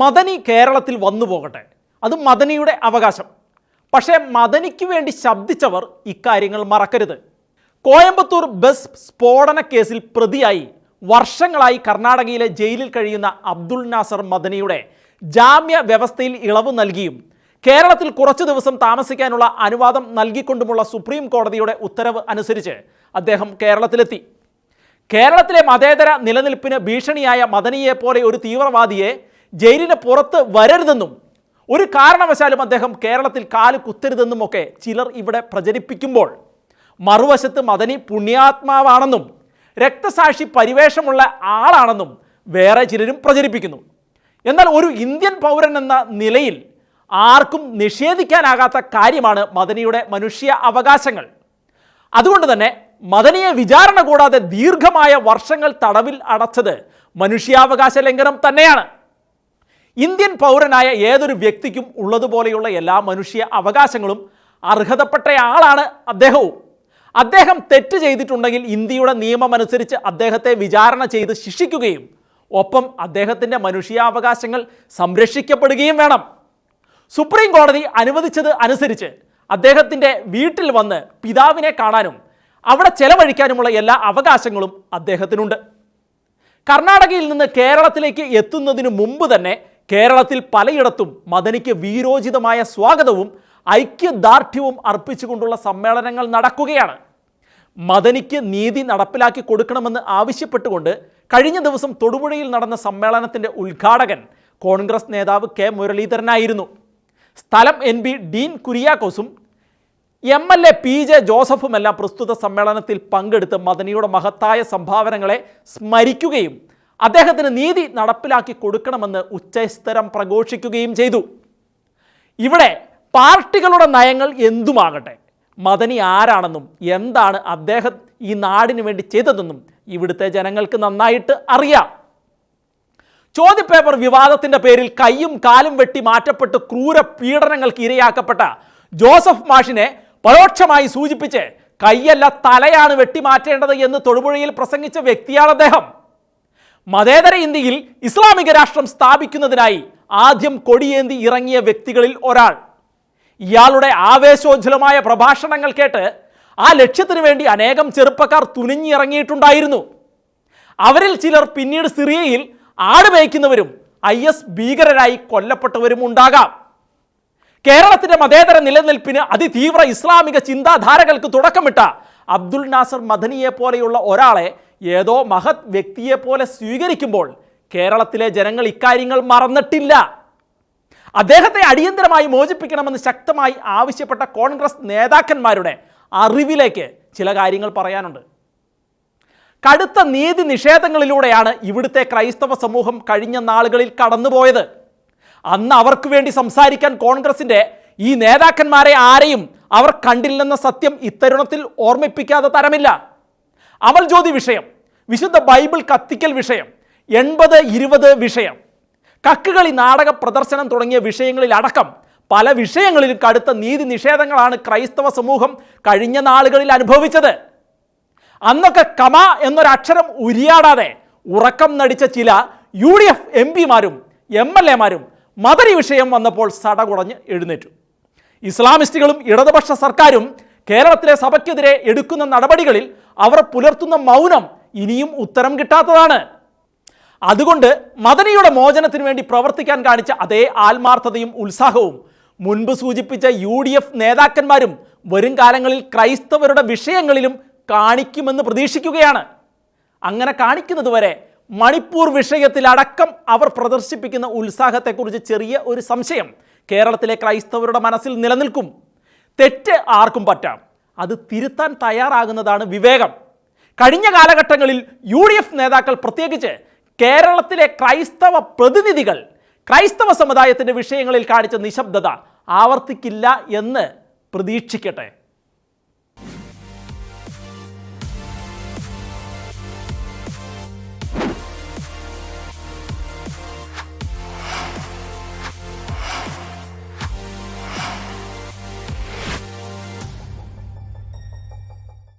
മദനി കേരളത്തിൽ വന്നു പോകട്ടെ. അത് മദനിയുടെ അവകാശം. പക്ഷേ മദനിക്ക് വേണ്ടി ശബ്ദിച്ചവർ ഇക്കാര്യങ്ങൾ മറക്കരുത്. കോയമ്പത്തൂർ ബസ് സ്ഫോടന കേസിൽ പ്രതിയായി വർഷങ്ങളായി കർണാടകയിലെ ജയിലിൽ കഴിയുന്ന അബ്ദുൾ നാസർ മദനിയുടെ ജാമ്യ വ്യവസ്ഥയിൽ ഇളവ് നൽകിയും കേരളത്തിൽ കുറച്ചു ദിവസം താമസിക്കാനുള്ള അനുവാദം നൽകിക്കൊണ്ടുമുള്ള സുപ്രീം കോടതിയുടെ ഉത്തരവ് അനുസരിച്ച് അദ്ദേഹം കേരളത്തിലെത്തി. കേരളത്തിലെ മതേതര നിലനിൽപ്പിന് ഭീഷണിയായ മദനിയെ പോലെ ഒരു തീവ്രവാദിയെ ജയിലിന് പുറത്ത് വരരുതെന്നും ഒരു കാരണവശാലും അദ്ദേഹം കേരളത്തിൽ കാൽ കുത്തരുതെന്നും ഒക്കെ ചിലർ ഇവിടെ പ്രചരിപ്പിക്കുമ്പോൾ മറുവശത്ത് മദനി പുണ്യാത്മാവാണെന്നും രക്തസാക്ഷി പരിവേഷമുള്ള ആളാണെന്നും വേറെ ചിലരും പ്രചരിപ്പിക്കുന്നു. എന്നാൽ ഒരു ഇന്ത്യൻ പൗരൻ എന്ന നിലയിൽ ആർക്കും നിഷേധിക്കാനാകാത്ത കാര്യമാണ് മദനിയുടെ മനുഷ്യ അവകാശങ്ങൾ. അതുകൊണ്ട് തന്നെ മദനിയെ വിചാരണ കൂടാതെ ദീർഘമായ വർഷങ്ങൾ തടവിൽ അടച്ചത് മനുഷ്യാവകാശ ലംഘനം തന്നെയാണ്. ഇന്ത്യൻ പൗരനായ ഏതൊരു വ്യക്തിക്കും ഉള്ളതുപോലെയുള്ള എല്ലാ മനുഷ്യ അവകാശങ്ങളും അർഹതപ്പെട്ടയാളാണ് അദ്ദേഹവും. അദ്ദേഹം തെറ്റ് ചെയ്തിട്ടുണ്ടെങ്കിൽ ഇന്ത്യയുടെ നിയമമനുസരിച്ച് അദ്ദേഹത്തെ വിചാരണ ചെയ്ത് ശിക്ഷിക്കുകയും ഒപ്പം അദ്ദേഹത്തിന്റെ മനുഷ്യാവകാശങ്ങൾ സംരക്ഷിക്കപ്പെടുകയും വേണം. സുപ്രീം കോടതി അനുവദിച്ചത് അനുസരിച്ച് അദ്ദേഹത്തിന്റെ വീട്ടിൽ വന്ന് പിതാവിനെ കാണാനും അവിടെ ചെലവഴിക്കാനുമുള്ള എല്ലാ അവകാശങ്ങളും അദ്ദേഹത്തിനുണ്ട്. കർണാടകയിൽ നിന്ന് കേരളത്തിലേക്ക് എത്തുന്നതിന് മുമ്പ് തന്നെ കേരളത്തിൽ പലയിടത്തും മദനിക്ക് വീരോചിതമായ സ്വാഗതവും ഐക്യദാർഢ്യവും അർപ്പിച്ചുകൊണ്ടുള്ള സമ്മേളനങ്ങൾ നടക്കുകയാണ്. മദനിക്ക് നീതി നടപ്പിലാക്കി കൊടുക്കണമെന്ന് ആവശ്യപ്പെട്ടുകൊണ്ട് കഴിഞ്ഞ ദിവസം തൊടുപുഴയിൽ നടന്ന സമ്മേളനത്തിന്റെ ഉദ്ഘാടകൻ കോൺഗ്രസ് നേതാവ് കെ മുരളീധരനായിരുന്നു. സ്ഥലം N B Dean കുര്യാക്കോസും M L A P J ജോസഫുമെല്ലാം പ്രസ്തുത സമ്മേളനത്തിൽ പങ്കെടുത്ത് മദനിയുടെ മഹത്തായ സംഭാവനകളെ സ്മരിക്കുകയും അദ്ദേഹത്തിന് നീതി നടപ്പിലാക്കി കൊടുക്കണമെന്ന് ഉച്ചസ്ഥരം പ്രഘോഷിക്കുകയും ചെയ്തു. ഇവിടെ പാർട്ടികളുടെ നയങ്ങൾ എന്തുമാകട്ടെ? മദനി ആരാണെന്നും എന്താണ് അദ്ദേഹം ഈ നാടിനു വേണ്ടി ചെയ്തതെന്നും ഇവിടുത്തെ ജനങ്ങൾക്ക് നന്നായിട്ട് അറിയാം. ചോദ്യപേപ്പർ വിവാദത്തിന്റെ പേരിൽ കൈയും കാലും വെട്ടി മാറ്റപ്പെട്ട് ക്രൂര പീഡനങ്ങൾക്ക് ഇരയാക്കപ്പെട്ട ജോസഫ് മാഷിനെ പരോക്ഷമായി സൂചിപ്പിച്ച് കൈയല്ല തലയാണ് വെട്ടിമാറ്റേണ്ടത് എന്ന് തൊടുപുഴയിൽ പ്രസംഗിച്ച വ്യക്തിയാണ് അദ്ദേഹം. മതേതര ഇന്ത്യയിൽ ഇസ്ലാമിക രാഷ്ട്രം സ്ഥാപിക്കുന്നതിനായി ആദ്യം കൊടിയേന്തി ഇറങ്ങിയ വ്യക്തികളിൽ ഒരാൾ. ഇയാളുടെ ആവേശോജ്വലമായ പ്രഭാഷണങ്ങൾ കേട്ട് ആ ലക്ഷ്യത്തിനു വേണ്ടി അനേകം ചെറുപ്പക്കാർ തുനിഞ്ഞിറങ്ങിയിട്ടുണ്ടായിരുന്നു അവരിൽ ചിലർ പിന്നീട് സിറിയയിൽ ആട് മേയ്ക്കുന്നവരും ഐ എസ് ഭീകരരായി കൊല്ലപ്പെട്ടവരും ഉണ്ടാകാം. കേരളത്തിന്റെ മതേതര നിലനിൽപ്പിന് അതിതീവ്ര ഇസ്ലാമിക ചിന്താധാരകൾക്ക് തുടക്കമിട്ട അബ്ദുൾ നാസർ മദനിയെ പോലെയുള്ള ഒരാളെ ഏതോ മഹത് വ്യക്തിയെ പോലെ സ്വീകരിക്കുമ്പോൾ കേരളത്തിലെ ജനങ്ങൾ ഇക്കാര്യങ്ങൾ മറന്നിട്ടില്ല. അദ്ദേഹത്തെ അടിയന്തരമായി മോചിപ്പിക്കണമെന്ന് ശക്തമായി ആവശ്യപ്പെട്ട കോൺഗ്രസ് നേതാക്കന്മാരുടെ അറിവിലേക്ക് ചില കാര്യങ്ങൾ പറയാനുണ്ട്. കടുത്ത നീതി നിഷേധങ്ങളിലൂടെയാണ് ഇവിടുത്തെ ക്രൈസ്തവ സമൂഹം കഴിഞ്ഞ നാളുകളിൽ കടന്നുപോയത്. അന്ന് അവർക്ക് വേണ്ടി സംസാരിക്കാൻ കോൺഗ്രസിന്റെ ഈ നേതാക്കന്മാരെ ആരെയും അവർ കണ്ടില്ലെന്ന സത്യം ഇത്തരുണത്തിൽ ഓർമ്മിപ്പിക്കാതെ തരമില്ല. അമൽ ജ്യോതി വിഷയം വിശുദ്ധ ബൈബിൾ കത്തിക്കൽ വിഷയം എൺപത് ഇരുപത് വിഷയം കക്കുകളി നാടക പ്രദർശനം തുടങ്ങിയ വിഷയങ്ങളിൽ അടക്കം പല വിഷയങ്ങളിലും കടുത്ത നീതി നിഷേധങ്ങളാണ് ക്രൈസ്തവ സമൂഹം കഴിഞ്ഞ നാളുകളിൽ അനുഭവിച്ചത്. അന്നൊക്കെ കമ എന്നൊരക്ഷരം ഉരിയാടാതെ ഉറക്കം നടിച്ച ചില യു ഡി എഫ് എം പിമാരും എം എൽ എമാരും മദരി വിഷയം വന്നപ്പോൾ സടകുടഞ്ഞ് എഴുന്നേറ്റു. ഇസ്ലാമിസ്റ്റുകളും ഇടതുപക്ഷ സർക്കാരും കേരളത്തിലെ സഭയ്ക്കെതിരെ എടുക്കുന്ന നടപടികളിൽ അവർ പുലർത്തുന്ന മൗനം ഇനിയും ഉത്തരം കിട്ടാത്തതാണ്. അതുകൊണ്ട് മദനിയുടെ മോചനത്തിന് വേണ്ടി പ്രവർത്തിക്കാൻ കാണിച്ച അതേ ആത്മാർത്ഥതയും ഉത്സാഹവും മുൻപ് സൂചിപ്പിച്ച യു ഡി എഫ് നേതാക്കന്മാരും വരും കാലങ്ങളിൽ ക്രൈസ്തവരുടെ വിഷയങ്ങളിലും കാണിക്കുമെന്ന് പ്രതീക്ഷിക്കുകയാണ്. അങ്ങനെ കാണിക്കുന്നതുവരെ മണിപ്പൂർ വിഷയത്തിലടക്കം അവർ പ്രദർശിപ്പിക്കുന്ന ഉത്സാഹത്തെക്കുറിച്ച് ചെറിയ ഒരു സംശയം. കേരളത്തിലെ ക്രൈസ്തവരുടെ മനസ്സിൽ നിലനിൽക്കും. തെറ്റ് ആർക്കും പറ്റാം. അത് തിരുത്താൻ തയ്യാറാകുന്നതാണ് വിവേകം. കഴിഞ്ഞ കാലഘട്ടങ്ങളിൽ യു ഡി എഫ് നേതാക്കൾ പ്രത്യേകിച്ച് കേരളത്തിലെ ക്രൈസ്തവ പ്രതിനിധികൾ ക്രൈസ്തവ സമുദായത്തിന്റെ വിഷയങ്ങളിൽ കാണിച്ച നിശബ്ദത ആവർത്തിക്കില്ല എന്ന് പ്രതീക്ഷിക്കട്ടെ.